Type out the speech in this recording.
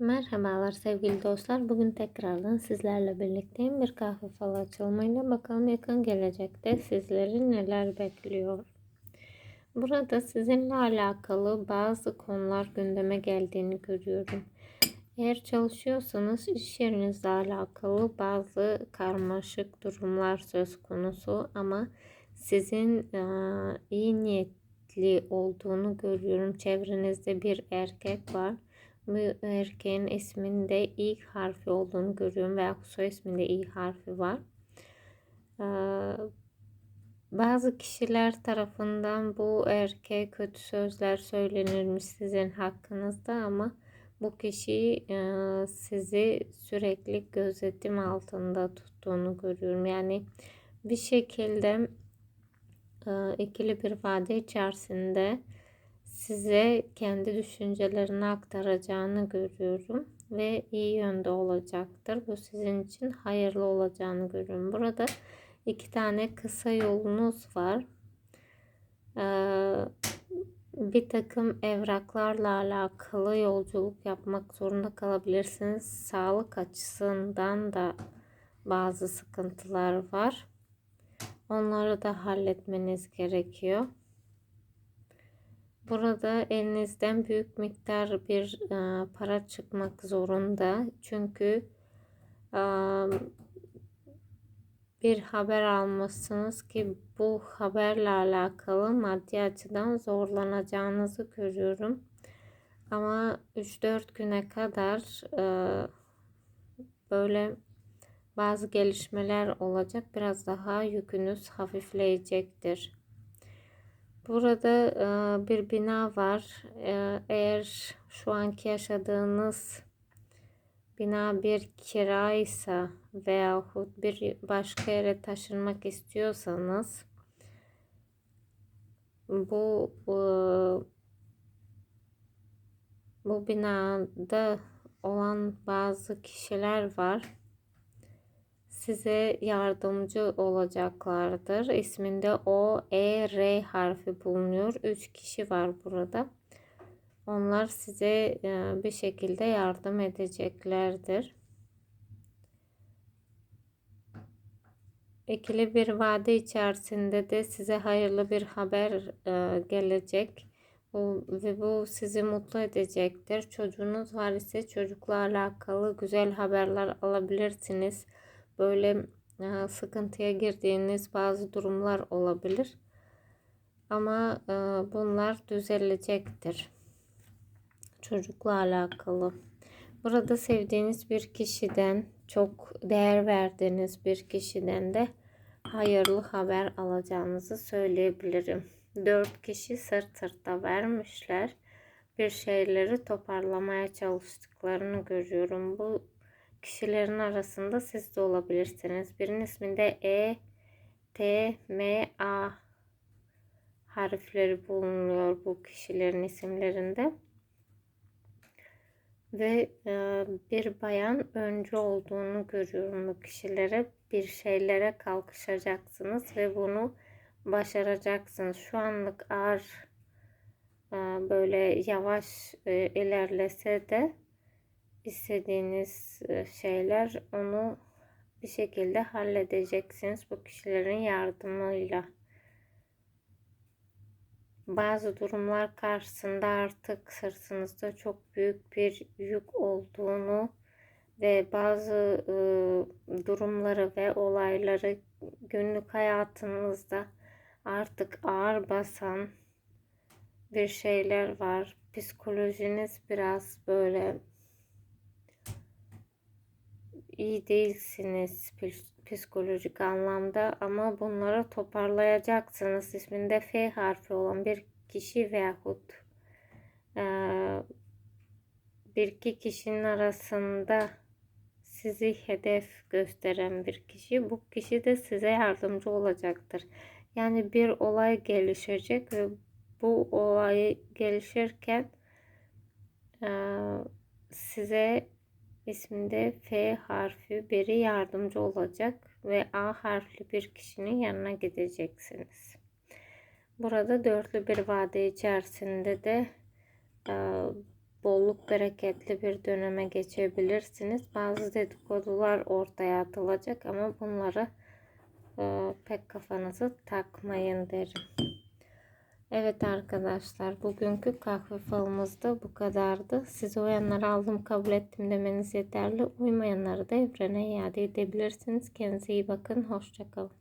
Merhabalar sevgili dostlar. Bugün tekrardan sizlerle birlikteyim. Bir kahve falı açılımıyla bakalım yakın gelecekte sizleri neler bekliyor. Burada sizinle alakalı bazı konular gündeme geldiğini görüyorum. Eğer çalışıyorsanız iş yerinizle alakalı bazı karmaşık durumlar söz konusu ama sizin iyi niyetli olduğunu görüyorum. Çevrenizde bir erkek var bu erkeğin isminde ilk harfi olduğunu görüyorum veya soy isminde ilk harfi var. Ee, bazı kişiler tarafından bu erkeğe kötü sözler söylenirmiş sizin hakkınızda ama bu kişi e, sizi sürekli gözetim altında tuttuğunu görüyorum. Yani bir şekilde e, ikili bir vade içerisinde size kendi düşüncelerini aktaracağını görüyorum ve iyi yönde olacaktır. Bu sizin için hayırlı olacağını görüyorum. Burada iki tane kısa yolunuz var. Ee, bir takım evraklarla alakalı yolculuk yapmak zorunda kalabilirsiniz. Sağlık açısından da bazı sıkıntılar var. Onları da halletmeniz gerekiyor. Burada elinizden büyük miktar bir e, para çıkmak zorunda. Çünkü e, bir haber almışsınız ki bu haberle alakalı maddi açıdan zorlanacağınızı görüyorum. Ama 3-4 güne kadar e, böyle bazı gelişmeler olacak. Biraz daha yükünüz hafifleyecektir. Burada e, bir bina var. E, eğer şu anki yaşadığınız bina bir kiraysa veyahut bir başka yere taşınmak istiyorsanız bu e, bu binada olan bazı kişiler var size yardımcı olacaklardır. İsminde O, E, R harfi bulunuyor. Üç kişi var burada. Onlar size e, bir şekilde yardım edeceklerdir. İkili bir vade içerisinde de size hayırlı bir haber e, gelecek. Bu, ve bu sizi mutlu edecektir. Çocuğunuz var ise çocukla alakalı güzel haberler alabilirsiniz böyle e, sıkıntıya girdiğiniz bazı durumlar olabilir. Ama e, bunlar düzelecektir. Çocukla alakalı. Burada sevdiğiniz bir kişiden, çok değer verdiğiniz bir kişiden de hayırlı haber alacağınızı söyleyebilirim. Dört kişi sırt sırta vermişler. Bir şeyleri toparlamaya çalıştıklarını görüyorum. Bu kişilerin arasında siz de olabilirsiniz. Birinin isminde E, T, M, A harfleri bulunuyor bu kişilerin isimlerinde. Ve e, bir bayan önce olduğunu görüyorum bu kişilere. Bir şeylere kalkışacaksınız ve bunu başaracaksınız. Şu anlık ağır e, böyle yavaş e, ilerlese de istediğiniz e, şeyler onu bir şekilde halledeceksiniz bu kişilerin yardımıyla. Bazı durumlar karşısında artık sırtınızda çok büyük bir yük olduğunu ve bazı e, durumları ve olayları günlük hayatınızda artık ağır basan bir şeyler var. Psikolojiniz biraz böyle iyi değilsiniz psikolojik anlamda ama bunları toparlayacaksınız. İsminde F harfi olan bir kişi veyahut e, bir iki kişinin arasında sizi hedef gösteren bir kişi. Bu kişi de size yardımcı olacaktır. Yani bir olay gelişecek ve bu olay gelişirken e, size isminde F harfi biri yardımcı olacak ve A harfli bir kişinin yanına gideceksiniz. Burada dörtlü bir vade içerisinde de e, bolluk bereketli bir döneme geçebilirsiniz. Bazı dedikodular ortaya atılacak ama bunları e, pek kafanızı takmayın derim. Evet arkadaşlar bugünkü kahve falımız da bu kadardı. Size uyanları aldım kabul ettim demeniz yeterli. Uymayanları da evrene iade edebilirsiniz. Kendinize iyi bakın. Hoşçakalın.